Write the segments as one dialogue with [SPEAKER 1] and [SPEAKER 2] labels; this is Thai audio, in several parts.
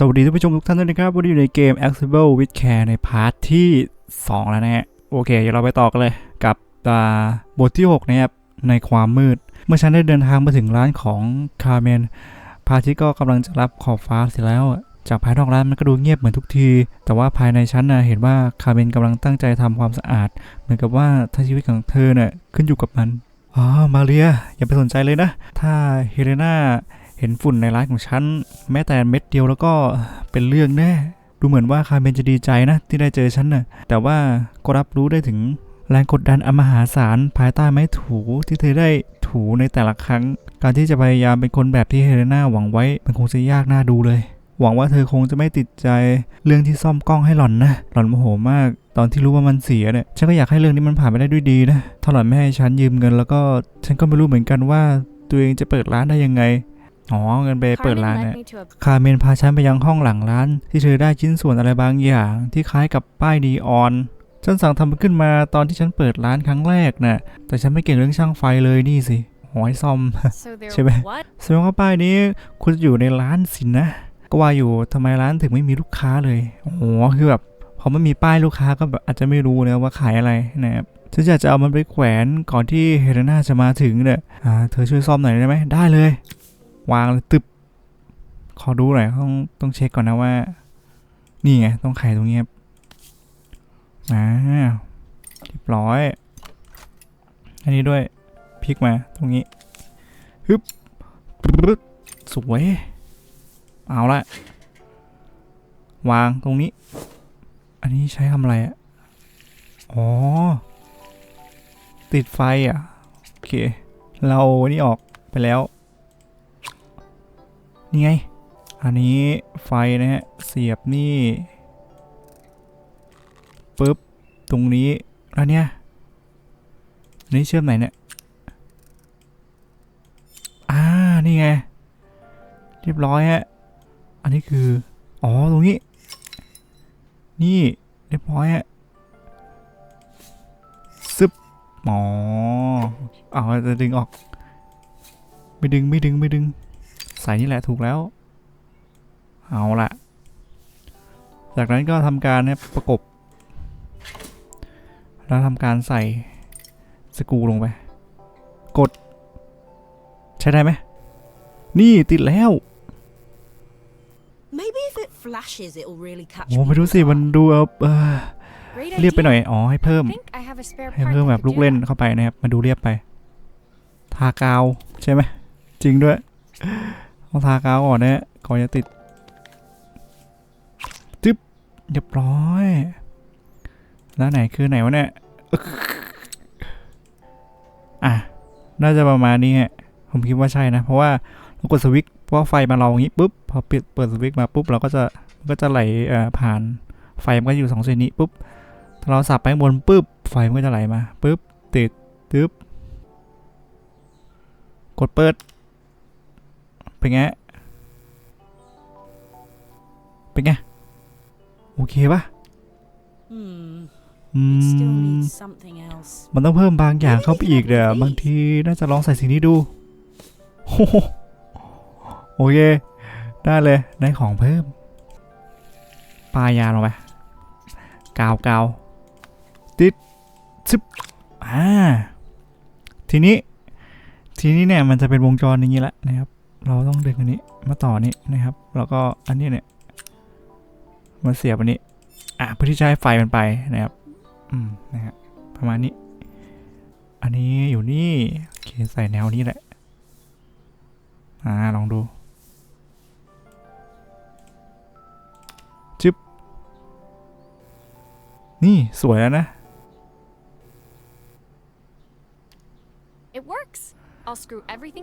[SPEAKER 1] สวัสดีท่านผู้ชมทุกท่านด้วยนะครับ วันนี้อยู่ในเกม Accessible with Care ในพาร์ทที่ 2 แล้วนะฮะ โอเค เดี๋ยวเราไปต่อกันเลย กับอ่าบทที่ 6 นะครับ ในความมืด เมื่อฉันได้เดินทางมาถึงร้านของคาร์เมนพระอาทิตก็กำลังจะรับขอบฟ้าเสร็จแล้ว จากภายนอกร้านมันก็ดูเงียบเหมือนทุกที แต่ว่าภายในชั้นนะเห็นว่าคาร์เมนกำลังตั้งใจทำความสะอาด เหมือนกับว่าทั้งชีวิตของเธอเนี่ยขึ้นอยู่กับมัน อ๋อ มาเรีย อย่าไปสนใจเลยนะ ถ้าเฮเลนา เห็นฝุ่นในร้านของฉันแม้แต่เม็ดเดียวแล้วก็เป็นเรื่องแน่ ดูเหมือนว่าคาร์เมนจะดีใจนะที่ได้เจอฉันน่ะแต่ว่าก็รับรู้ได้ถึงแรงกดดันอมหาศาลภายใต้ไม้ถูที่เธอได้ถูในแต่ละครั้ง การที่จะพยายามเป็นคนแบบที่เฮเลนาหวังไว้มันคงจะยากน่าดูเลย หวังว่าเธอคงจะไม่ติดใจเรื่องที่ซ่อมกล้องให้หล่อนนะ หล่อนโมโหมาก ตอนที่รู้ว่ามันเสียเนี่ย ฉันก็อยากให้เรื่องนี้มันผ่านไปได้ด้วยดีนะ ถ้าหล่อนไม่ให้ฉันยืมเงินแล้วก็ ฉันก็ไม่รู้เหมือนกันว่าตัวเองจะเปิดร้านได้ยังไง อ๋อเงินไปเปิดร้านเนี่ยคาร์เมนพาฉันไปยังห้องหลังร้าน ที่เธอได้ชิ้นส่วนอะไรบางอย่าง ที่คล้ายกับป้ายนีออน ฉันสั่งทำมันขึ้นมาตอนที่ฉันเปิดร้านครั้งแรกน่ะแต่ฉันไม่เก่งเรื่องช่างไฟเลยนี่สิหอยซ่อมใช่ไหมแสดงว่าป้ายนี้คุณจะอยู่ในร้านสินะก็ว่าอยู่ทำไมร้านถึงไม่มีลูกค้าเลยโอ้โหคือแบบพอไม่มีป้ายลูกค้าก็แบบอาจจะไม่รู้นะว่าขายอะไรนะครับฉันอยากจะเอามันไปแขวนก่อนที่เฮเลนาจะมาถึงเนี่ยอ่าเธอช่วยซ่อมหน่อยได้ไหมได้เลย วางเลยตึบขอดูหน่อยต้องต้องเช็คก่อนนะว่า นี่ไงต้องไขตรงนี้ครับอ่าเรียบร้อย อันนี้ด้วยพลิกมาตรงนี้ฮึบสวย เอาละวางตรงนี้ อันนี้ใช้ทำอะไรอะ อ๋อ ติดไฟอะ โอเค เราอันนี่ออกไปแล้ว นี่ไง อันนี้ไฟนะฮะ เสียบนี่ปึ๊บ ตรงนี้ แล้วเนี่ยนนี้เชื่อมไหนเนี่ย อ่า นี่ไง เรียบร้อยฮะ อันนี้คือ อ๋อ ตรงนี้ นี่เรียบร้อยฮะซึบอ๋อเอาจะดึงออก ไม่ดึง ไม่ดึง ไม่ดึง ส่นี่แหละถูกแล้ว เอาละจากนั้นก็ทำการเนี่ยประกบ แล้วทำการใส่สกรูลงไป กด ใช้ได้ไหม นี่ติดแล้ว
[SPEAKER 2] Maybe if it flashes, it'll really catch
[SPEAKER 1] โอ้
[SPEAKER 2] me
[SPEAKER 1] ไม่รู้
[SPEAKER 2] off
[SPEAKER 1] สิ มัน
[SPEAKER 2] guard.
[SPEAKER 1] ดูเอาเออ
[SPEAKER 3] Great
[SPEAKER 1] เรียบไปหน่อย
[SPEAKER 3] idea.
[SPEAKER 1] อ๋อ ให้เพิ่ม
[SPEAKER 3] I think I have a spare
[SPEAKER 1] ให้
[SPEAKER 3] part
[SPEAKER 1] เพิ่ม
[SPEAKER 3] that
[SPEAKER 1] แบบ
[SPEAKER 3] could
[SPEAKER 1] ลูก
[SPEAKER 3] do
[SPEAKER 1] เล่น
[SPEAKER 3] that.
[SPEAKER 1] เข้าไปนะครับ มาดูเรียบไป ทากาว ใช่ไหม จริงด้วย ต้องทากาวก่อนนะก่อนจะติดจึ๊บเรียบร้อย แล้วไหนคือไหนวะเนี่ยอะน่าจะประมาณนี้ฮะผมคิดว่าใช่นะ เพราะว่าเรากดสวิตช์เพราะไฟมาเราอย่างนี้ปุ๊บพอเปิดเปิดสวิตช์มาปุ๊บเราก็จะก็จะไหลผ่านไฟมันก็อยู่สองเส้นนี้ปุ๊บถ้าเราสับไปบนปุ๊บไฟมันก็จะไหลมาปุ๊บติดตึ๊บกดเปิด เป็นไง เป็นไง โอเคปะ
[SPEAKER 2] Hmm.
[SPEAKER 1] อื
[SPEAKER 2] It still
[SPEAKER 1] ม
[SPEAKER 2] needs something else.
[SPEAKER 1] มันต้องเพิ่มบางอย่างเข้าไปอีกเดี๋ยวบางทีน่าจะลองใส่สิ่งนี้ดูโอ้โหโอเค ได้เลยได้ของเพิ่ม ปลายาลงไป กาวกาวติดซึบอ่าทีนี้ ทีนี้เนี่ยมันจะเป็นวงจรอย่างนี้แหละนะครับ เราต้องดึงอันนี้มาต่อนี้นะครับ แล้วก็อันนี้เนี่ยมาเสียบอันนี้อะเพื่อที่จะให้ไฟมันไปนะครับ อืมนะครับประมาณนี้ อันนี้อยู่นี่โอเคใส่แนวนี้แหละอ่าลองดูจึ๊บนี่สวยแล้วนะ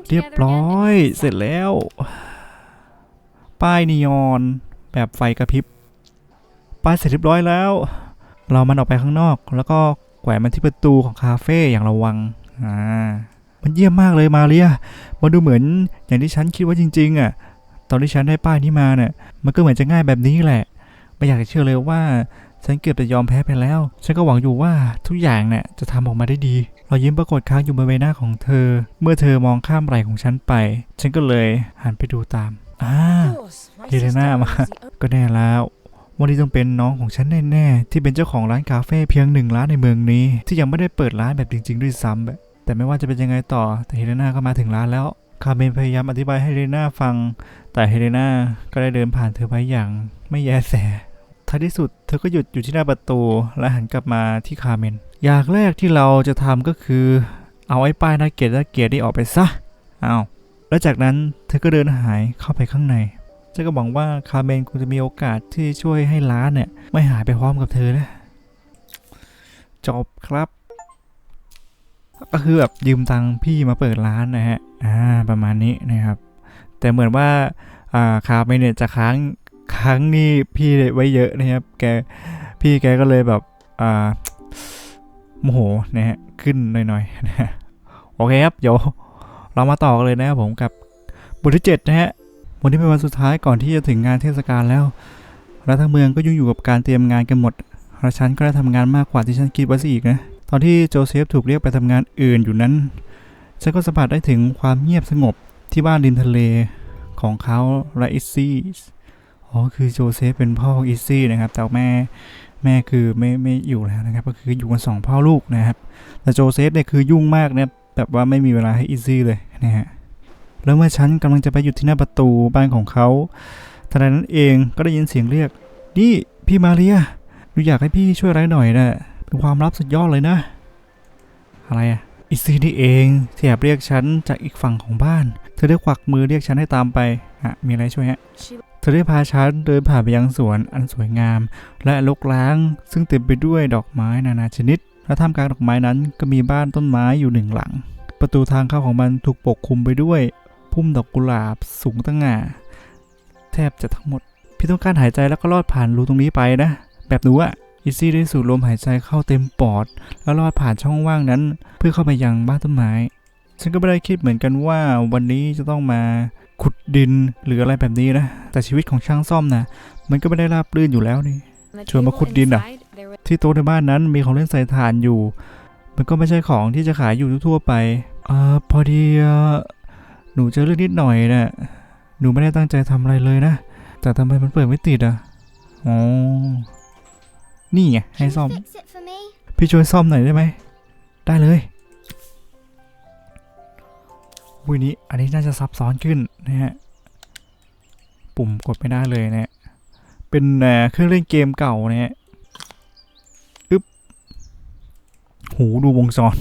[SPEAKER 1] เรียบ
[SPEAKER 3] together
[SPEAKER 1] ร้
[SPEAKER 3] again
[SPEAKER 1] อย
[SPEAKER 3] and
[SPEAKER 1] เสร็จแล้ว ป้ายนีออนแบบไฟกระพริบ ป้ายเสร็จเรียบร้อยแล้ว เรามันออกไปข้างนอก แล้วก็แขวนมันที่ประตูของคาเฟ่อย่างระวัง อ่า มันเยี่ยมมากเลยมาเรีย มันดูเหมือนอย่างที่ฉันคิดว่าจริง ๆ อะ ตอนที่ฉันได้ป้ายนี้มาเนี่ย มันก็เหมือนจะง่ายแบบนี้แหละ ไม่อยากจะเชื่อเลยว่าฉันเกือบจะยอมแพ้ไปแล้ว ฉันก็หวังอยู่ว่าทุกอย่างเนี่ยจะทำออกมาได้ดี รอยยิ้มปรากฏค้างอยู่บนใบหน้าของเธอ เมื่อเธอมองข้ามไหล่ของฉันไป ฉันก็เลยหันไปดูตามอ่า
[SPEAKER 2] Of course. Rice
[SPEAKER 1] Helena
[SPEAKER 2] is down
[SPEAKER 1] mà.
[SPEAKER 2] as the
[SPEAKER 1] ก็แน่แล้ววันนี้ต้องเป็นน้องของฉันแน่ๆที่เป็นเจ้าของร้านคาเฟ่เพียงหนึ่งร้านในเมืองนี้ ที่ยังไม่ได้เปิดร้านแบบจริง ๆ ด้วยซ้ำแบบแต่ไม่ว่าจะเป็นยังไงต่อแต่เฮเลนาก็มาถึงร้านแล้วคาเมนพยายามอธิบายให้เฮเลนาฟัง แต่เฮเลนาก็ได้เดินผ่านเธอไปอย่างไม่แยแส ท้ายที่สุดเธอก็หยุดอยู่ที่หน้าประตู และหันกลับมาที่คาเมน อย่างแรกที่เราจะทำก็คือ เอาไอ้ป้ายน่าเกลียดน่าเกลียดนี่ออกไปซะเอาแล้วจากนั้นเธอก็เดินหายเข้าไปข้างในฉันก็หวังว่าคาร์เมนคงจะมีโอกาสที่ช่วยให้ร้านเนี่ย ไม่หายไปพร้อมกับเธอนะจบครับ ก็คือแบบยืมตังค์พี่มาเปิดร้านนะฮะอ่าประมาณนี้นะครับ แต่เหมือนว่าอ่าคาร์เมนเนี่ยจะค้าง ค้างนี่พี่ไว้เยอะนะครับ แก พี่แกก็เลยแบบ อ่า โมโหนะฮะ ขึ้นหน่อยๆนะฮะ โอเคครับ เดี๋ยว เรามาต่อกันเลยนะครับผมกับบทที่เจ็ดนะฮะ วันนี้เป็นวันสุดท้ายก่อนที่จะถึงงานเทศกาลแล้วและทั้งเมืองก็ยุ่งอยู่กับการเตรียมงานกันหมดและฉันก็ได้ทำงานมากกว่าที่ฉันคิดไว้ซะอีกนะ ตอนที่โจเซฟถูกเรียกไปทำงานอื่นอยู่นั้น ฉันก็สัมผัสได้ถึงความเงียบสงบที่บ้านริมทะเลของเขาและอิซซี่ อ๋อคือโจเซฟเป็นพ่อของอิซซี่นะครับ แต่แม่แม่คือไม่ไม่อยู่แล้วนะครับ ก็คืออยู่กันสองพ่อลูกนะครับ แต่โจเซฟเนี่ยคือยุ่งมากเนี่ยแบบว่าไม่มีเวลาให้อิซซี่เลยนะฮะแล้วเมื่อฉันกำลังจะไปหยุดที่หน้าประตูบ้านของเขาทันใดนั้นเองก็ได้ยินเสียงเรียก นี่พี่มาเรียหนูอยากให้พี่ช่วยอะไรหน่อยนะเป็นความลับสุดยอดเลยนะ อะไรอะอีซีนี่เองที่แอบเรียกฉันจากอีกฝั่งของบ้าน เธอได้ควักมือเรียกฉันให้ตามไปอะมีอะไรช่วยฮะ เธอได้พาฉันเดินผ่านไปยังสวนอันสวยงาม และรกร้าง ซึ่งเต็มไปด้วยดอกไม้นานาชนิด และท่ามกลางดอกไม้นั้นก็มีบ้านต้นไม้อยู่หนึ่งหลัง ประตูทางเข้าของมันถูกปกคลุมไปด้วย พุ่มดอกกุหลาบสูงตั้งง่าแทบจะทั้งหมด พี่ต้องการหายใจแล้วก็รอดผ่านรูตรงนี้ไปนะ แบบหนูอะอีซี่ได้สูดลมหายใจเข้าเต็มปอด แล้วรอดผ่านช่องว่างนั้น เพื่อเข้าไปยังบ้านต้นไม้ ฉันก็ไม่ได้คิดเหมือนกันว่าวันนี้จะต้องมา ขุดดินหรืออะไรแบบนี้นะ แต่ชีวิตของช่างซ่อมนะมันก็ไม่ได้ราบรื่นอยู่แล้วนี่
[SPEAKER 3] on the
[SPEAKER 1] Chua mà
[SPEAKER 3] table
[SPEAKER 1] khụt điên à?
[SPEAKER 3] inside, there was
[SPEAKER 1] ที่โต๊ะในบ้านนั้นมีของเล่นใส่ถ่านอยู่ มันก็ไม่ใช่ของที่จะขายอยู่ทั่วๆไปเออพอดีเอ่อหนูเจอเรื่องนิดหน่อยนะ่ะหนูไม่ได้ตั้งใจทำอะไรเลยนะ แต่ทำไมมันเปิดไม่ติดอะอ๋อนี่ไงให้
[SPEAKER 4] Can you
[SPEAKER 1] ซ่อม
[SPEAKER 4] fix it for me?
[SPEAKER 1] พี่ช่วยซ่อมหน่อยได้ไหม ได้เลย วินี้อันนี้น่าจะซับซ้อนขึ้นนะฮะ ปุ่มกดไม่ได้เลยนะเป็นเอ่เครื่องเล่นเกมเก่านะฮะอึ๊บ หูดูวงจร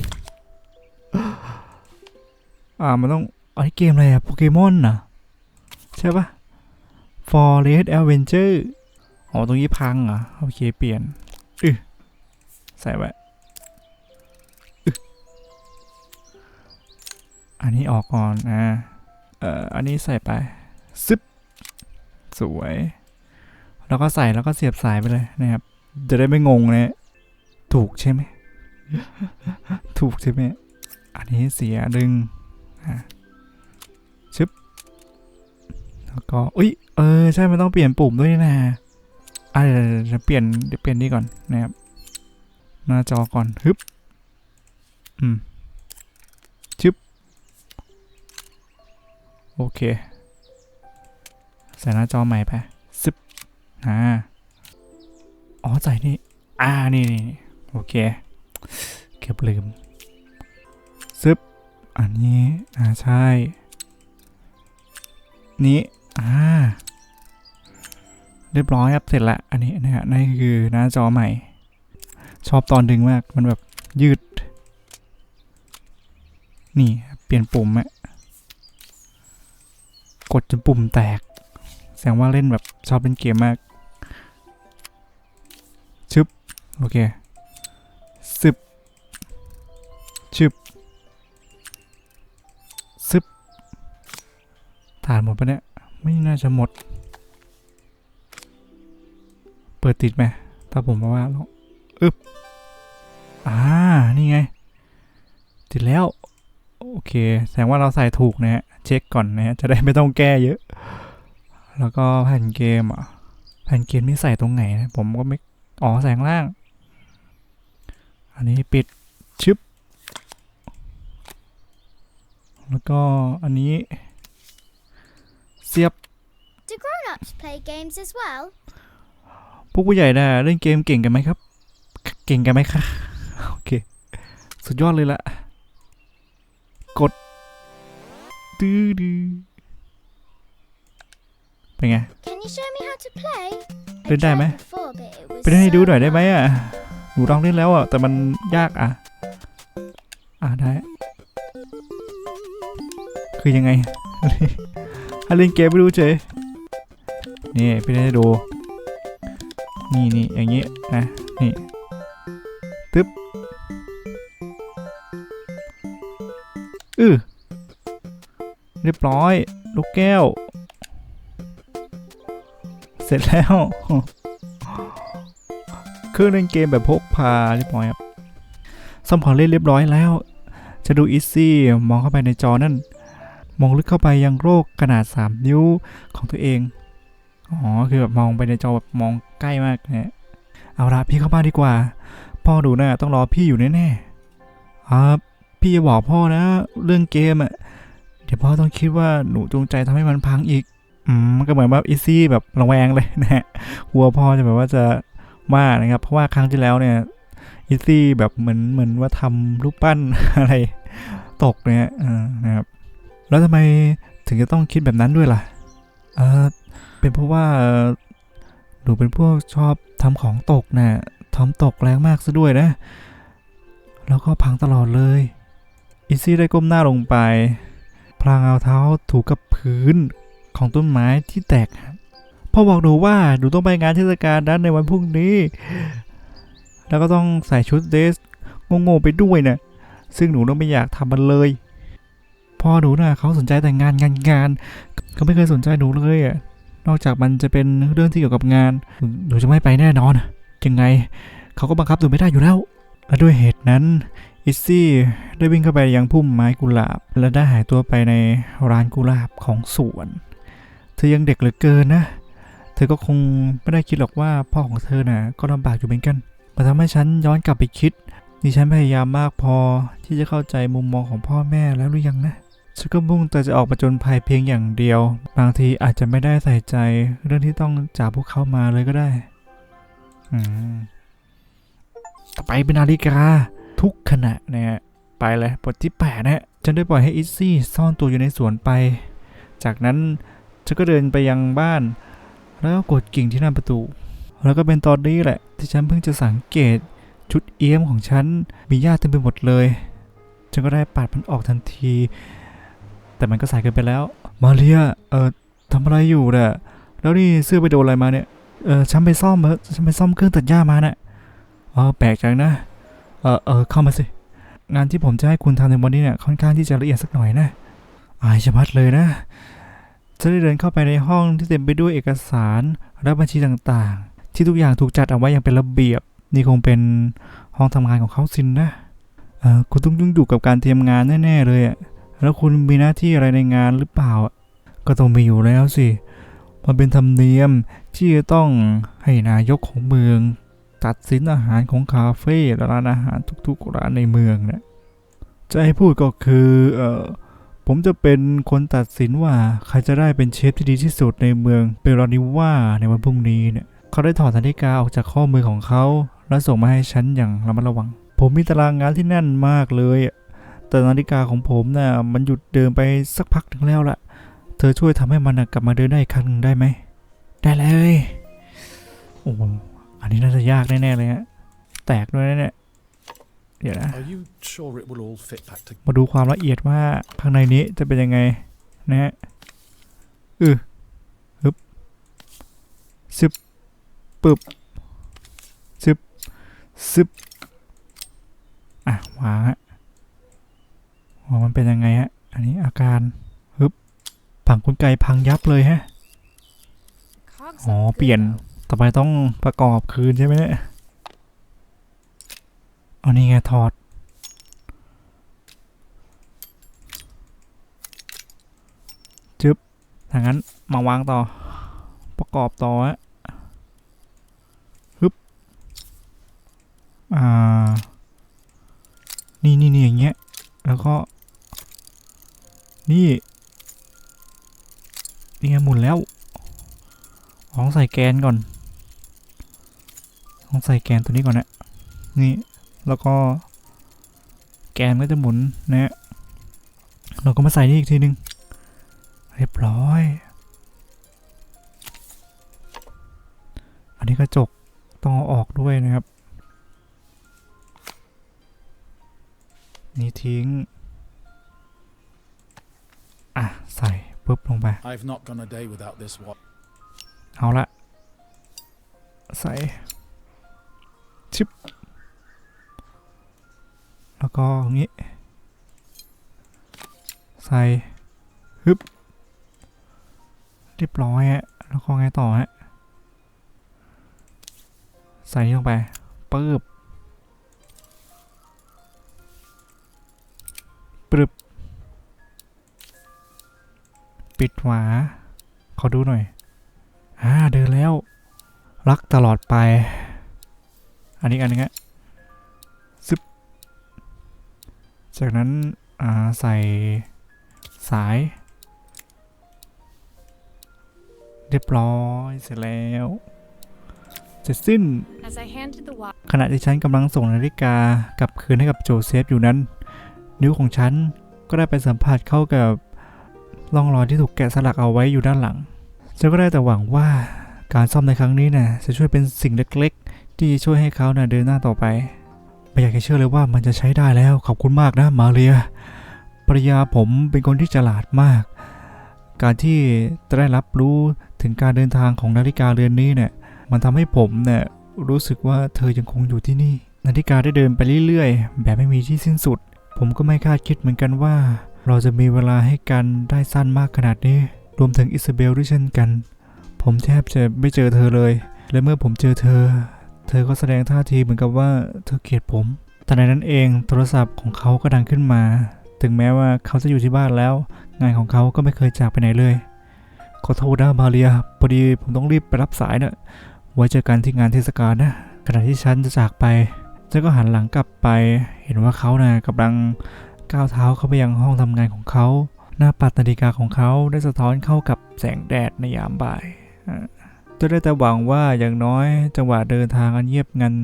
[SPEAKER 1] อ่า มันต้องอันนี้เกมอะไรอะโปเกมอนนะใช่ปะ Forest Adventure อ๋อ ตรงนี้พังเหรอโอเค เปลี่ยนอึใส่ไว้ อันนี้ออกก่อนอ่าเอ่ออันนี้ใส่ไปซึบสวย แล้วก็ใส่แล้วก็เสียบสายไปเลยนะครับ จะได้ไม่งงนะถูกใช่ไหม ถูกใช่ไหม อันนี้เสียดึงอะชึบ แล้วก็อุ้ย เออ ใช่ มันต้องเปลี่ยนปุ่มด้วยนะอะเดี๋ยวเดี๋ยวเดี๋ยวเปลี่ยนเดี๋ยวเปลี่ยนนี่ก่อนนะครับ หน้าจอก่อน ฮึบ อืม ชึบ โอเค ใส่หน้าจอใหม่ไปซึบอ่าอ๋อใส่นี่อ่านี่นี่โอเค เกือบลืมซึบอันนี้อ่าใช่ นี้อ่าเรียบร้อยครับเสร็จละอันนี้นะฮะนั่นคือหน้าจอใหม่ ชอบตอนดึงมากมันแบบยืด นี่เปลี่ยนปุ่มอะ กดจนปุ่มแตก แสดงว่าเล่นแบบชอบเล่นเกมมาก ชึบ โอเคซึบชึบซึบฐานหมดปะเนี่ย ไม่น่าจะหมด เปิดติดไหม ถ้าผมมาว่าลองอึบอ่า นี่ไง ติดแล้ว เค แสดงว่าเราใส่ถูกนะฮะ เช็คก่อนนะฮะ จะได้ไม่ต้องแก้เยอะ แล้วก็แผ่นเกมอะ แผ่นเกมนี่ใส่ตรงไหนนะ ผมก็ไม่ อ๋อใส่ข้างล่าง อันนี้ปิดชึบ แล้วก็อันนี้ เสียบ
[SPEAKER 4] Do grown ups play games as well?
[SPEAKER 1] พวกผู้ใหญ่น่ะเล่นเกมเก่งกันไหมครับ เก่งกันไหมคะ โอเค สุดยอดเลยละ กดตื้อดื้อเป็นไง
[SPEAKER 4] Can you show me how to play? I
[SPEAKER 1] เล่นได้ไหม
[SPEAKER 4] tried before, but it was
[SPEAKER 1] ไปเล่นให้ดู
[SPEAKER 4] so
[SPEAKER 1] หน่อยได้ไหม
[SPEAKER 4] hard.
[SPEAKER 1] อะ หนูลองเล่นแล้วอะ แต่มันยากอะ อะได้ คือยังไงถ้าเล่นเกมไม่รู้เฉยนี่ไปเล่นให้ดู นี่นี่อย่างงี้นะ นี่ อือเรียบร้อย ลูกแก้ว เสร็จแล้วเครื่องเล่นเกมแบบพกพาเรียบร้อยครับซ่อมของเล่นเรียบร้อยแล้ว จะดูอีซี่มองเข้าไปในจอนั่น มองลึกเข้าไปยังโรคขนาด 3 นิ้วของตัวเอง อ๋อ คือแบบมองไปในจอแบบมองใกล้มากนะฮะเอาละพี่เข้าบ้านดีกว่า พ่อดูนะต้องรอพี่อยู่แน่ๆอ่า พี่จะบอกพ่อนะ เรื่องเกมอะ เดี๋ยวพ่อต้องคิดว่าหนูจงใจทำให้มันพังอีก อืมมันก็เหมือนว่าอีซี่แบบระแวงเลยนะฮะกลัวพ่อจะแบบว่าจะว่านะครับ เพราะว่าครั้งที่แล้วเนี่ยอีซี่แบบเหมือนเหมือนว่าทำรูปปั้นอะไรตกเนี่ยนะครับ แล้วทำไมถึงจะต้องคิดแบบนั้นด้วยล่ะเออเป็นเพราะว่าหนูเป็นพวกชอบทำของตกนะ่ะทำตกแรงมากซะด้วยนะ แล้วก็พังตลอดเลย อีซี่ได้ก้มหน้าลงไป พลางเอาเท้าถูกับพื้นของต้นไม้ที่แตกพ่อบอกหนูว่าหนูต้องไปงานเทศกาลนั้นในวันพรุ่งนี้ แล้วก็ต้องใส่ชุดเดรสโง่ๆไปด้วยนะซึ่งหนูต้องไม่อยากทำมันเลยพ่อหนูน่ะเขาสนใจแต่งานงานงานเขาไม่เคยสนใจหนูเลยอะนอกจากมันจะเป็นเรื่องที่เกี่ยวกับงาน หนูจะไม่ไปแน่นอนยังไง เขาก็บังคับหนูไม่ได้อยู่แล้วและด้วยเหตุนั้น อิซซี่ได้วิ่งเข้าไปยังพุ่มไม้กุหลาบ และได้หายตัวไปในร้านกุหลาบของสวน เธอยังเด็กเหลือเกินนะ เธอก็คงไม่ได้คิดหรอกว่าพ่อของเธอน่ะก็ลำบากอยู่เหมือนกันมาทำให้ฉันย้อนกลับไปคิดดิฉันพยายามมากพอที่จะเข้าใจมุมมองของพ่อแม่แล้วหรือยังนะฉันก็มุ่งแต่จะออกมาจนภัยเพียงอย่างเดียว บางทีอาจจะไม่ได้ใส่ใจ เรื่องที่ต้องจากพวกเขามาเลยก็ได้ อืมต่อไปเป็นนาฬิกา ทุกขณะเนี่ยไปเลยบทที่แปดนะฉันได้ปล่อยให้อิซซี่ซ่อนตัวอยู่ในสวนไป จากนั้นฉันก็เดินไปยังบ้าน แล้วก็กดกิ่งที่หน้าประตู แล้วก็เป็นตอนนี้แหละ ที่ฉันเพิ่งจะสังเกตชุดเอี้ยมของฉันมีหญ้าเต็มไปหมดเลย ฉันก็ได้ปัดมันออกทันที แต่มันก็สายเกินไปแล้ว มาเรียเออทำอะไรอยู่น่ะแล้วนี่เสื้อไปโดนอะไรมาเนี่ย เออฉันไปซ่อมเออฉันไปซ่อมเครื่องตัดหญ้ามาน่ะอ๋อแปลกจังนะ เออเออเข้ามาสิ งานที่ผมจะให้คุณทำในวันนี้เนี่ยค่อนข้างที่จะละเอียดสักหน่อยนะอายชะมัดเลยนะฉันได้เดินเข้าไปในห้องที่เต็มไปด้วยเอกสารและบัญชีต่างๆ ที่ทุกอย่างถูกจัดเอาไว้อย่างเป็นระเบียบ นี่คงเป็นห้องทำงานของเขาสินนะเออคุณต้องยุ่งอยู่กับการเตรียมงานแน่ๆเลยอะแล้วคุณมีหน้าที่อะไรในงานหรือเปล่า ก็ต้องมีอยู่แล้วสิ มันเป็นธรรมเนียมที่จะต้องให้นายกของเมือง ตัดสินอาหารของคาเฟ่และร้านอาหารทุกๆร้านในเมืองเนะจะให้พูดก็คือเออผมจะเป็นคนตัดสินว่าใครจะได้เป็นเชฟที่ดีที่สุดในเมืองเปรอนิว่าในวันพรุ่งนี้เนี่ยเขาได้ถอดนาฬิกาออกจากข้อมือของเขาแล้วส่งมาให้ฉันอย่างระมัดระวัง ผมมีตารางงานที่แน่นมากเลย แต่นาฬิกาของผมน่ะมันหยุดเดินไปสักพักหนึ่งแล้วล่ะ เธอช่วยทำให้มันกลับมาเดินได้อีกครั้งหนึ่งได้ไหม ได้เลย โอ้ อันนี้น่าจะยากแน่ๆเลยฮะ แตกด้วยนะเนี่ย เดี๋ยวนะ
[SPEAKER 5] Are you sure it will all fit back together?
[SPEAKER 1] มาดูความละเอียดว่าข้างในนี้จะเป็นยังไงนะฮะอือฮึบซึบปึบซึบซึบอะวางฮะว่ามันเป็นยังไงฮะ อันนี้อาการฮึบผังกลไกพังยับเลยฮะ
[SPEAKER 3] Cogs
[SPEAKER 1] อ๋อ
[SPEAKER 3] look
[SPEAKER 1] เปลี่ยน
[SPEAKER 3] good, though.
[SPEAKER 1] ต่อไปต้องประกอบคืนใช่ไหมเนี่ยเอานี่ไงถอด จึ๊บถ้างั้นมาวางต่อ ประกอบต่อฮะฮึบ อ่า นี่นี่นี่อย่างเงี้ย แล้วก็ นี่ นี่ไงหมุนแล้วต้องใส่แกนก่อน ต้องใส่แกนตัวนี้ก่อนนะนี่แล้วก็ แกนก็จะหมุนนะฮะเราก็มาใส่นี่อีกทีนึง เรียบร้อย อันนี้กระจกต้องเอาออกด้วยนะครับ นี่ทิ้ง อะ ใส่ปุ๊บลงไป
[SPEAKER 5] I've not gone a day without this watch.
[SPEAKER 1] เอาละใส่ ชิปแล้วก็อย่างนี้ ใส่ฮึบเรียบร้อยฮะแล้วก็ไงต่อฮะใส่นี่ลงไปปึ๊บปึ๊บปิดหวาขอดูหน่อยอ่าเดินแล้ว รักตลอดไป อันนี้อันนึงฮะซึบจากนั้นอ่าใส่สาย เรียบร้อยเสร็จแล้วเสร็จสิ้น
[SPEAKER 3] As I handed the watch
[SPEAKER 1] ขณะที่ฉันกำลังส่งนาฬิกากลับคืนให้กับโจเซฟอยู่นั้น นิ้วของฉันก็ได้ไปสัมผัสเข้ากับร่องรอยที่ถูกแกะสลักเอาไว้อยู่ด้านหลังฉันก็ได้แต่หวังว่าการซ่อมในครั้งนี้น่ะจะช่วยเป็นสิ่งเล็กๆ ที่ช่วยให้เขาน่ะเดินหน้าต่อไป ไม่อยากจะเชื่อเลยว่ามันจะใช้ได้แล้ว ขอบคุณมากนะมาเรียภรรยาผมเป็นคนที่ฉลาดมาก การที่จะได้รับรู้ถึงการเดินทางของนาฬิกาเรือนนี้เนี่ย มันทำให้ผมเนี่ยรู้สึกว่าเธอยังคงอยู่ที่นี่ นาฬิกาได้เดินไปเรื่อยๆ แบบไม่มีที่สิ้นสุด ผมก็ไม่คาดคิดเหมือนกันว่า เราจะมีเวลาให้กันได้สั้นมากขนาดนี้ รวมถึงอิซาเบลด้วยเช่นกัน ผมแทบจะไม่เจอเธอเลย และเมื่อผมเจอเธอ เธอก็แสดงท่าทีเหมือนกับว่าเธอเกลียดผม แต่ในนั้นเองโทรศัพท์ของเขาก็ดังขึ้นมา ถึงแม้ว่าเขาจะอยู่ที่บ้านแล้ว งานของเขาก็ไม่เคยจากไปไหนเลย ขอโทษนะมาเรีย พอดีผมต้องรีบไปรับสายเนะ่ะ ไว้เจอกันที่งานเทศกาลนะ ขณะที่ฉันจะจากไป ฉันก็หันหลังกลับไป เห็นว่าเขานะ่ะกำลังก้าวเท้าเข้าไปยังห้องทำงานของเขา หน้าปัดนาฬิกาของเขาได้สะท้อนเข้ากับแสงแดดในยามบ่ายอ จะได้แต่หวังว่าอย่างน้อยจังหวะเดินทางอันเงียบงัน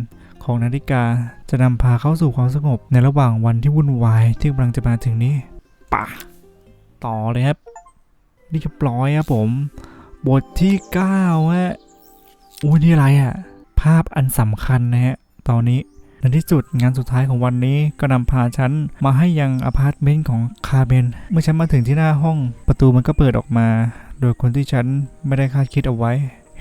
[SPEAKER 1] ของนาฬิกาจะนำพาเข้าสู่ความสงบในระหว่างวันที่วุ่นวายที่กำลังจะมาถึงนี้ป่ะต่อเลยครับเรียบร้อยครับผม บทที่9ฮะอุ้ยนี่อะไรอะ่ะภาพอันสำคัญนะฮะตอนนี้ในที่สุดงานสุดท้ายของวันนี้ก็นำพาฉันมาให้ยังอพาร์ตเมนต์ของคาเบน เมื่อฉันมาถึงที่หน้าห้องประตูมันก็เปิดออกมา โดยคนที่ฉันไม่ได้คาดคิดเอาไว้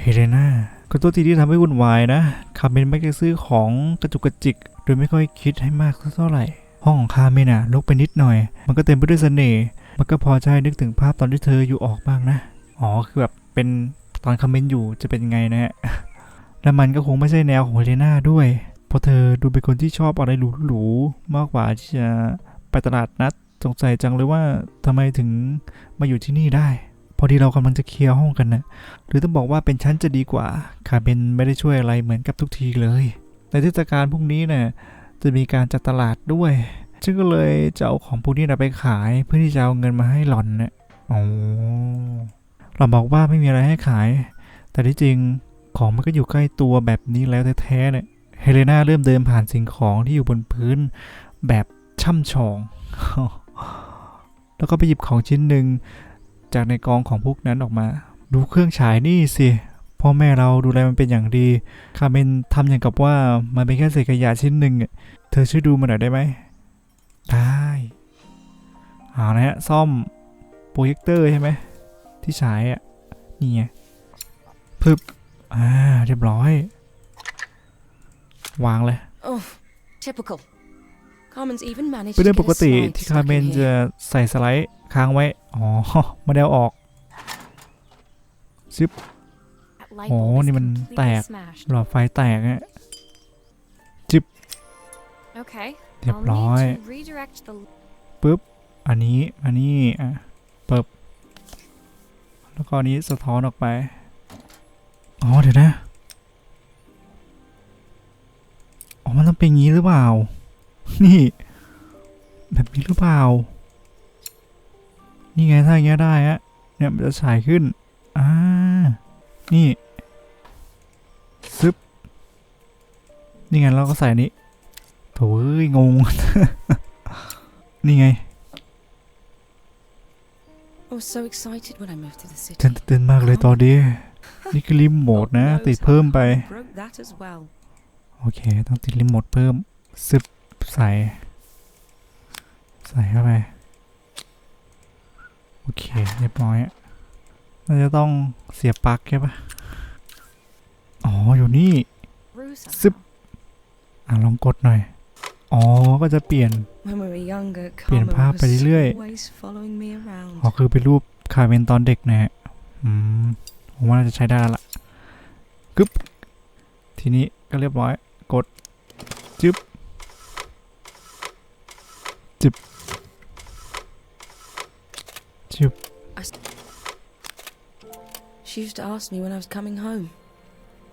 [SPEAKER 1] เฮเลนาก็ตัวที่ที่ทำให้วุ่นวายนะคาเมนไม่ได้ซื้อของกระจุกกระจิก โดยไม่ค่อยคิดให้มากเท่าไหร่ ห้องของคาเมนอะลกไปนิดหน่อย มันก็เต็มไปด้วยเสน่ห์มันก็พอใจนึกถึงภาพตอนที่เธออยู่ออกบ้างนะ อ๋อคือแบบเป็นตอนคอมเมนต์อยู่จะเป็นยังไงนะฮะและมันก็คงไม่ใช่แนวของเฮเลนาด้วย เพราะเธอดูเป็นคนที่ชอบอะไรหรูๆมากกว่าที่จะไปตลาดนัดสงสัยจังเลยว่าทำไมถึงมาอยู่ที่นี่ได้ พอดีเรากำลังจะเคลียร์ห้องกันนะหรือต้องบอกว่าเป็นฉันจะดีกว่าคาเบนไม่ได้ช่วยอะไรเหมือนกับทุกทีเลย ในเทศกาลพวกนี้นี่ยจะมีการจัดตลาดด้วยฉันก็เลยจะเอาของพวกนี้นะไปขายเพื่อที่จะเอาเงินมาให้หล่อนนะอ๋อหล่อนบอกว่าไม่มีอะไรให้ขาย แต่ที่จริงของมันก็อยู่ใกล้ตัวแบบนี้แล้วแท้ๆเนี่ยเฮเลนาเริ่มเดินผ่านสิ่งของที่อยู่บนพื้นแบบช่ำชอง แล้วก็ไปหยิบของชิ้นหนึ่ง จากในกองของพวกนั้นออกมา ดูเครื่องฉายนี่สิพ่อแม่เราดูแลมันเป็นอย่างดี คาเมนทำอย่างกับว่ามันเป็นแค่เศษขยะชิ้นหนึ่งอะเธอช่วยดูมันหน่อยได้ไหม ได้เอาละฮะ ซ่อมโปรเจคเตอร์ใช่ไหม ที่ฉายอะ นี่ไงพึบ อ่า เรียบร้อย วางเลย
[SPEAKER 6] Oh, typical. Commons even managed
[SPEAKER 1] เป็น
[SPEAKER 6] to
[SPEAKER 1] เรื่อง
[SPEAKER 6] get
[SPEAKER 1] ปก
[SPEAKER 6] a
[SPEAKER 1] ติ
[SPEAKER 6] slide
[SPEAKER 1] ที่
[SPEAKER 6] stuck
[SPEAKER 1] คาเมน
[SPEAKER 6] in
[SPEAKER 1] จะ
[SPEAKER 6] here.
[SPEAKER 1] ใส่สไลด์ค้างไว้ อ๋อไม่ได้เอาออก
[SPEAKER 3] that light
[SPEAKER 1] Oh,
[SPEAKER 3] bulb is
[SPEAKER 1] ni man
[SPEAKER 3] completely
[SPEAKER 1] tẹt.
[SPEAKER 3] smashed.
[SPEAKER 1] หลอดไฟแตกอะ
[SPEAKER 3] Okay.
[SPEAKER 1] เรียบ
[SPEAKER 3] I'll
[SPEAKER 1] ร้อย
[SPEAKER 3] need to redirect the
[SPEAKER 1] อันนี้ อันนี้ อะเปิบแล้วก็อันนี้สะท้อนออกไป อ๋อ เดี๋ยวนะ อ๋อ มันต้องเป็นอย่างนี้หรือเปล่า นี่ แบบนี้หรือเปล่า นี่ไงถ้าอย่างเงี้ยได้ฮะ เนี่ยมันจะฉายขึ้น อ่า นี่ ซึบ นี่ไงเราก็ใส่อันนี้โถเอ้ยงง นี่ไง
[SPEAKER 6] I was so excited when I moved to the city.
[SPEAKER 1] ฉันตื่นเต้นมากเลยตอนนี้ นี่คือรีโมทนะ ติดเพิ่มไป
[SPEAKER 6] Broke that as well.
[SPEAKER 1] โอเค ต้องติดรีโมทเพิ่มซึบ ใส่ ใส่เข้าไป โอเค เรียบร้อยอะน่าจะต้องเสียบปลั๊กใช่ปะอ๋อ อยู่นี่
[SPEAKER 3] Through
[SPEAKER 1] Zip.
[SPEAKER 3] somehow.
[SPEAKER 1] อะ ลองกดหน่อย อ๋อ ก็จะเปลี่ยน
[SPEAKER 6] When we were younger,
[SPEAKER 1] เปลี่ยน
[SPEAKER 6] Carmen
[SPEAKER 1] ภาพไป
[SPEAKER 6] was
[SPEAKER 1] เรื่อย
[SPEAKER 6] always following me around.
[SPEAKER 1] อ๋อ คือเป็นรูปคาเมนตอนเด็กนะฮะ อืม ผมว่าน่าจะใช้ได้แล้วละกึบทีนี้ก็เรียบร้อย กด จึ๊บ จึ๊บจึ๊บ
[SPEAKER 6] She used to ask me when I was coming home.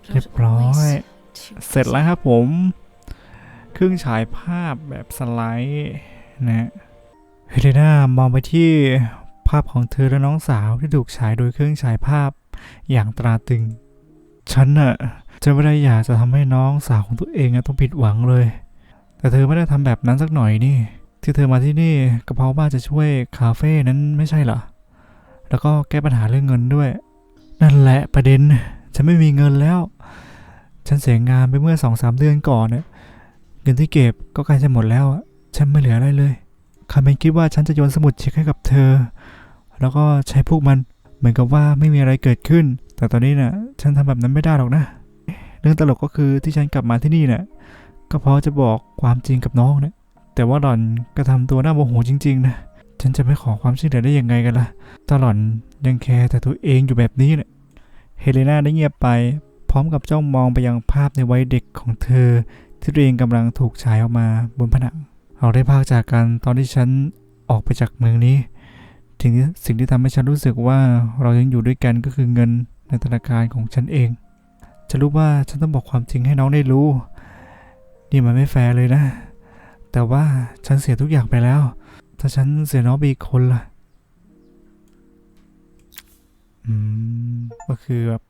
[SPEAKER 6] But I
[SPEAKER 1] เรีย
[SPEAKER 6] was
[SPEAKER 1] บร้อย
[SPEAKER 6] always too
[SPEAKER 1] เสร็จ
[SPEAKER 6] busy.
[SPEAKER 1] แล้วครับผม เครื่องฉายภาพแบบสไลด์นะเฮเลนามองไปที่ภาพของเธอและน้องสาวที่ถูกฉายโดยเครื่องฉายภาพอย่างตราตรึง ฉันน่ะจะไม่ได้อยากจะทำให้น้องสาวของตัวเองอะต้องผิดหวังเลย แต่เธอไม่ได้ทำแบบนั้นสักหน่อยนี่ ที่เธอมาที่นี่ก็เพราะว่าจะช่วยคาเฟ่นั้นไม่ใช่เหรอ แล้วก็แก้ปัญหาเรื่องเงินด้วย นั่นแหละประเด็น ฉันไม่มีเงินแล้ว ฉันเสียงานไปเมื่อสองสามเดือนก่อนเนี่ยเงินที่เก็บก็ใกล้จะหมดแล้ว ฉันไม่เหลืออะไรเลยคาเมนคิดว่าฉันจะโยนสมุดเช็คให้กับเธอ แล้วก็ใช้พวกมันเหมือนกับว่าไม่มีอะไรเกิดขึ้น แต่ตอนนี้น่ะ ฉันทำแบบนั้นไม่ได้หรอกนะ เรื่องตลกก็คือที่ฉันกลับมาที่นี่น่ะก็เพราะจะบอกความจริงกับน้องนะ แต่ว่าหล่อนก็ทำตัวน่าโมโหจริงๆนะ ฉันจะไม่ขอความช่วยเหลือได้ยังไงกันล่ะถ้าหล่อนยังแคร์แต่ตัวเองอยู่แบบนี้เนี่ยเฮเลนาได้เงียบไป พร้อมกับจ้องมองไปยังภาพในวัยเด็กของเธอ ที่ตัวเองกำลังถูกฉายออกมาบนผนัง เราได้พากจากกันตอนที่ฉันออกไปจากเมืองนี้สิ่งที่สิ่งที่ทำให้ฉันรู้สึกว่าเรายังอยู่ด้วยกันก็คือเงินในธนาคารของฉันเอง ฉันรู้ว่าฉันต้องบอกความจริงให้น้องได้รู้ นี่มันไม่แฟร์เลยนะ แต่ว่าฉันเสียทุกอย่างไปแล้ว ถ้าฉันเสียน้องไปอีกคนล่ะ อืม ก็คือแบบ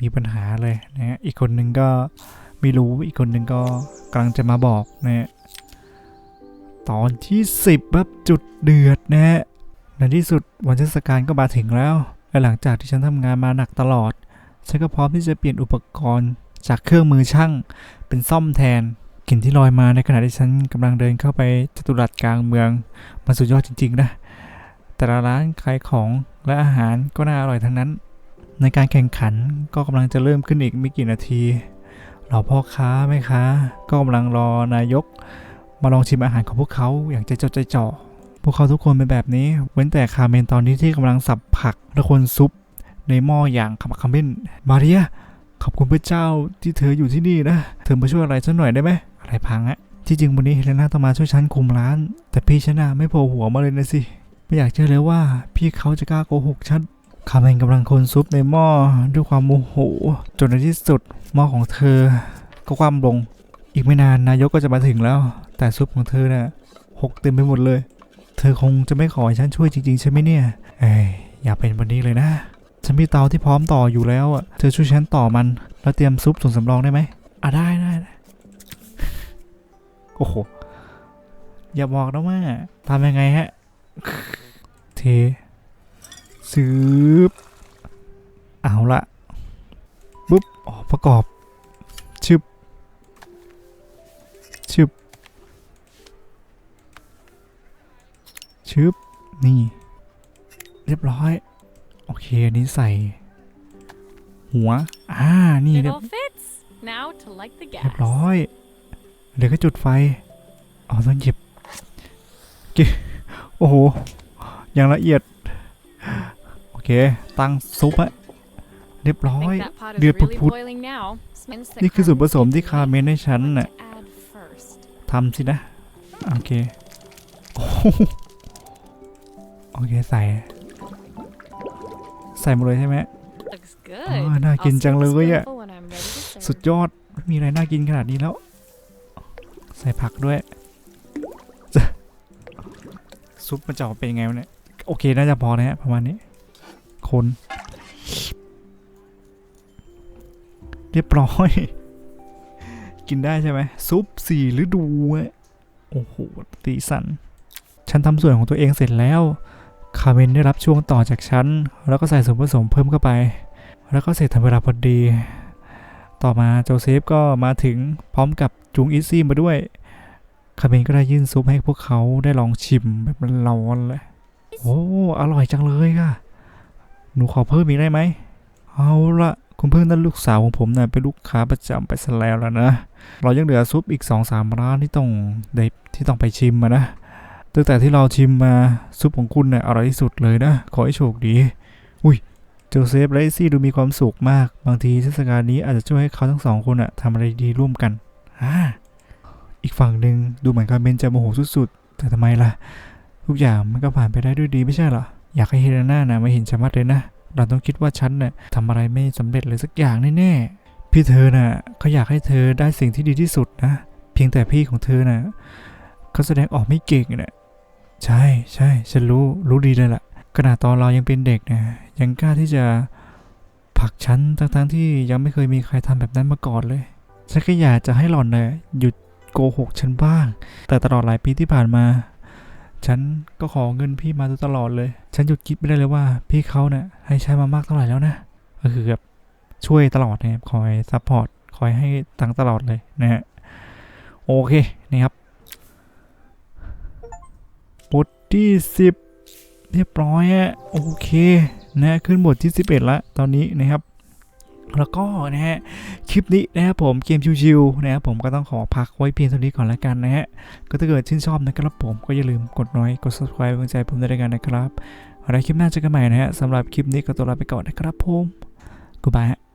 [SPEAKER 1] มีปัญหาเลยนะฮะอีกคนหนึ่งก็ไม่รู้ อีกคนหนึ่งก็กำลังจะมาบอกนะฮะตอนที่10แบบจุดเดือดนะฮะ ในที่สุดวันเทศกาลก็มาถึงแล้ว และหลังจากที่ฉันทำงานมาหนักตลอด ฉันก็พร้อมที่จะเปลี่ยนอุปกรณ์จากเครื่องมือช่างเป็นซ่อมแทน กลิ่นที่ลอยมาในขณะที่ฉันกำลังเดินเข้าไปจตุรัสกลางเมือง มันสุดยอดจริง ๆ นะ แต่ละร้านขายของและอาหารก็น่าอร่อยทั้งนั้น ในการแข่งขันก็กำลังจะเริ่มขึ้นอีกไม่กี่นาทีเราพ่อค้าแม่ค้าก็กำลังรอนายก มาลองชิมอาหารของพวกเขาอย่างใจจดใจจ่อพวกเขาทุกคนเป็นแบบนี้ เว้นแต่คาเมนตอนนี้ที่กำลังสับผักและคนซุปในหม้ออย่างขมักขม้นมาเรียขอบคุณพระเจ้าที่เธออยู่ที่นี่นะ เธอมาช่วยอะไรฉันหน่อยได้ไหม อะไรพังอะที่จริงวันนี้เฮเลนาต้องมาช่วยฉันคุมร้าน แต่พี่ฉันะไม่โผล่หัวมาเลยนะสิ ไม่อยากเชื่อเลยว่าพี่เขาจะกล้าโกหกฉันคาเมนกำลังคนซุปในหม้อด้วยความโมโห จนในที่สุดหม้อของเธอ ก็คว่ำลง อีกไม่นานนายกก็จะมาถึงแล้ว แต่ซุปของเธอน่ะหกเต็มไปหมดเลย เธอคงจะไม่ขอให้ฉันช่วยจริง ๆ ใช่ไหมเนี่ยเอ้ยอย่าเป็นวันนี้เลยนะ ฉันมีเตาที่พร้อมต่ออยู่แล้วอะเธอช่วยฉันต่อมัน แล้วเตรียมซุปส่วนสำรองได้ไหมอะได้ได้ได้ โอ้โห อย่าบอกนะว่าทำยังไงฮะ เทสืบเอาละปุ๊บอ๋อประกอบ ชึบ ชึบ ชึบ นี่ เรียบร้อย โอเค อันนี้ใส่ หัว อ่า นี่
[SPEAKER 3] It
[SPEAKER 1] เรียบ
[SPEAKER 3] all fits. Now to light the
[SPEAKER 1] เรีย
[SPEAKER 3] gas.
[SPEAKER 1] บร้อย เดี๋ยวก็จุดไฟ อ๋อต้องหยิบเกโอ้โห อย่างละเอียด โอเค ตั้งซุปอะเรียบร้
[SPEAKER 3] I
[SPEAKER 1] อย
[SPEAKER 3] think that pot is
[SPEAKER 1] Đưa
[SPEAKER 3] really
[SPEAKER 1] phụt phụt.
[SPEAKER 3] boiling now. Smells that
[SPEAKER 1] นี่คือส่วนผ
[SPEAKER 3] Carmen
[SPEAKER 1] สมที่
[SPEAKER 3] said
[SPEAKER 1] คาเมนให้ฉัน
[SPEAKER 3] what
[SPEAKER 1] น่ะ
[SPEAKER 3] to add first.
[SPEAKER 1] ทำสินะ โอเคโอ้โหโอเคใส่ ใส่หมดเลยใช่ไหม
[SPEAKER 3] Looks good.
[SPEAKER 1] Ah, น่ากิน
[SPEAKER 3] I'll
[SPEAKER 1] จัง
[SPEAKER 3] sip a
[SPEAKER 1] เลยอะ
[SPEAKER 3] spoonful when I'm ready to serve.
[SPEAKER 1] สุดยอดไม่มีอะไรน่ากินขนาดนี้แล้ว ใส่ผักด้วย ซุปมันจะออกเป็นไงวะเนี่ย โอเค น่าจะพอนะฮะ ประมาณนี้ คน เรียบร้อย กินได้ใช่ไหม ซุปสี่ฤดูอะโอ้โหตีสัน ฉันทำส่วนของตัวเองเสร็จแล้ว คาเมนได้รับช่วงต่อจากฉัน แล้วก็ใส่ส่วนผสมเพิ่มเข้าไป แล้วก็เสร็จทำเวลาพอดี ต่อมาโจเซฟก็มาถึงพร้อมกับจุงอิซี่มาด้วยคาเมนก็ได้ยื่นซุปให้พวกเขาได้ลองชิมแบบร้อนเลยโอ้อร่อยจังเลยค่ะ หนูขอเพิ่มอีกได้ไหม เอาละคุณเพิ่งนั่นลูกสาวของผมนะ่ะเป็นลูกค้าประจำไปซะแล้วแล้วนะ เรายังเหลือซุปอีก2อสามร้านที่ต้องได้ที่ต้องไปชิมมานะตั้งแต่ที่เราชิมมาซุปของคุณนะ่ะอร่อยที่สุดเลยนะ ขอให้โชคดี อุ้ย โจเซฟและไอซี่ดูมีความสุขมาก บางทีเทศกาลนี้อาจจะช่วยให้เขาทั้งสองคนอะทำอะไรดีร่วมกันอ่าอีกฝั่งหนึ่งดูเหมือนคาเมนจะโมโหสุดๆ แต่ทำไมล่ะ ทุกอย่างมันก็ผ่านไปได้ด้วยดีไม่ใช่เหรอ อยากให้เฮเลนานะมาเห็นชะมัดเลยนะ เราต้องคิดว่าฉันน่ะทำอะไรไม่สำเร็จเลยสักอย่างแน่ๆ พี่เธอน่ะเขาอยากให้เธอได้สิ่งที่ดีที่สุดนะ เพียงแต่พี่ของเธอน่ะเขาแสดงออกไม่เก่งน่ะใช่ใช่ฉันรู้รู้ดีเลยล่ะ ขนาดตอนเรายังเป็นเด็กนะยังกล้าที่จะผลักฉันทั้งๆที่ยังไม่เคยมีใครทำแบบนั้นมาก่อนเลยฉันก็อยากจะให้หล่อนน่ะหยุดโกหกฉันบ้าง แต่ตลอดหลายปีที่ผ่านมา ฉันก็ขอเงินพี่มาโดยตลอดเลย ฉันหยุดคิดไม่ได้เลยว่า พี่เขาเนี่ยให้ใช้มามากเท่าไหร่แล้วนะ ก็คือแบบช่วยตลอดนะครับคอยซัพพอร์ตคอยให้ตังตลอดเลยนะฮะ โอเคนะครับบทที่10 เรียบร้อยฮะโอเคนะขึ้นบทที่ 11ละตอนนี้นะครับแล้วก็นะฮะคลิปนี้นะครับผมเกมชิวๆนะครับผมก็ต้องขอพักไว้เพียงเท่านี้ก่อนแล้วกันนะฮะก็ถ้าเกิดชื่นชอบนะครับผมก็อย่าลืมกดไลค์กด subscribe เป็นใจผมด้วยกันนะครับอะไรคลิปหน้าเจอกันใหม่นะฮะสำหรับคลิปนี้ก็ตัวลาไปก่อนนะครับผมกูบายฮะ